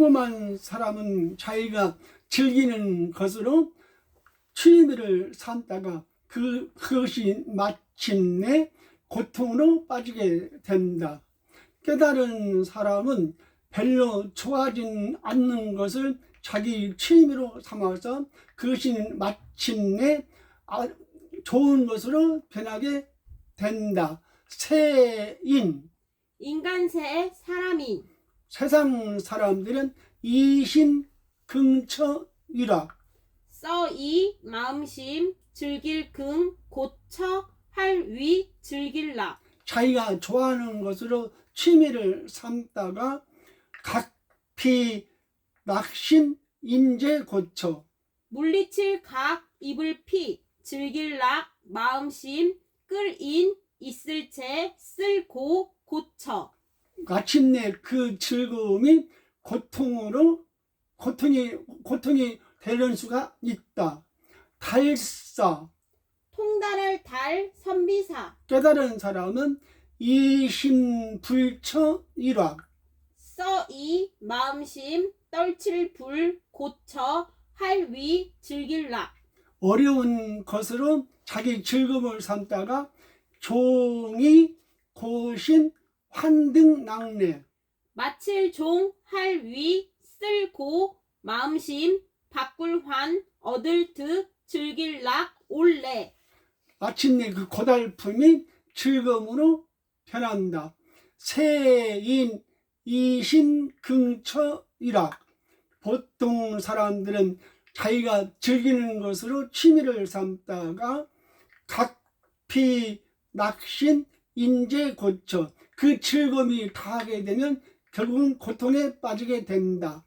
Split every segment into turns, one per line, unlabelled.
평범한 사람은 자기가 즐기는 것으로 취미를 삼다가 그, 그것이 마침내 고통으로 빠지게 된다. 깨달은 사람은 별로 좋아하진 않는 것을 자기 취미로 삼아서 그것이 마침내 아- 좋은 것으로 변하게 된다. 세인,
인간세의 사람인
세상 사람들은 이심 긍처이라.
써이 마음심 즐길 긍 고처 할위 즐길라.
자기가 좋아하는 것으로 취미를 삼다가 각피 낙심 인재 고쳐
물리칠 각 입을 피 즐길락 마음심 끌인 있을 채 쓸고 고처
마침내 그 즐거움이 고통으로 고통이 고통이 되는 수가 있다. 달사.
통달할 달 선비사.
깨달은 사람은 이심불처 일화
써이 마음심 떨칠 불 고처 할위 즐길락
어려운 것으로 자기 즐거움을 삼다가 종이 고신 환등 낙례
마칠 종 할 위 쓸고 마음심 바꿀 환 얻을 득 즐길 락 올래.
마침내 그 고달픔이 즐거움으로 변한다. 세인 이심긍처이라 보통 사람들은 자기가 즐기는 것으로 취미를 삼다가 각피 낙심 인재 고쳐 그 즐거움이 다하게 되면 결국은 고통에 빠지게 된다.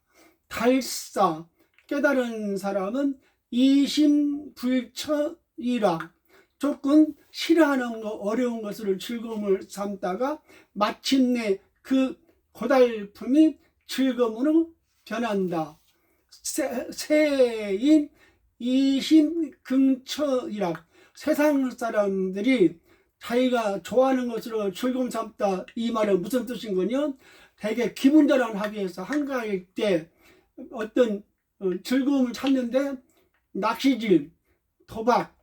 달사 깨달은 사람은 이심불처이라 조금 싫어하는 거 어려운 것을 즐거움을 삼다가 마침내 그 고달픔이 즐거움으로 변한다. 세, 세인 이심긍처이라 세상 사람들이 자기가 좋아하는 것으로 즐거움 삼다 이 말은 무슨 뜻인 거냐? 되게 기분 전환하기 위해서 한가할 때 어떤 어, 즐거움을 찾는데 낚시질, 도박,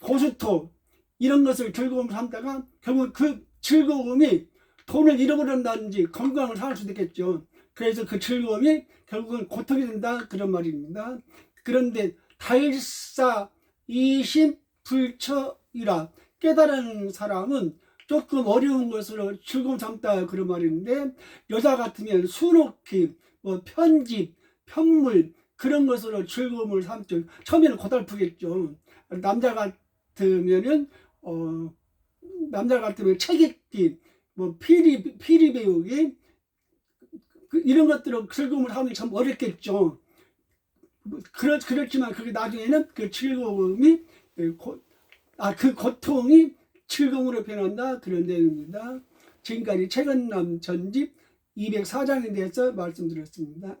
고스톱 이런 것을 즐거움을 삼다가 결국 그 즐거움이 돈을 잃어버린다든지 건강을 상할 수도 있겠죠. 그래서 그 즐거움이 결국은 고통이 된다 그런 말입니다. 그런데 달사 이심 불처이라 깨달은 사람은 조금 어려운 것으로 즐거움 삼다 그런 말인데 여자 같으면 수놓기, 뭐 편집, 편물 그런 것으로 즐거움을 삼죠. 처음에는 고달프겠죠. 남자 같으면은 어 남자 같으면 책 읽기, 뭐 피리 피리 배우기 그 이런 것들로 즐거움을 하면 참 어렵겠죠. 그렇 그렇지만 그게 나중에는 그 즐거움이 아 그 고통이 즐거움으로 변한다 그런 내용입니다. 지금까지 최근 남 전집 204장에 대해서 말씀드렸습니다.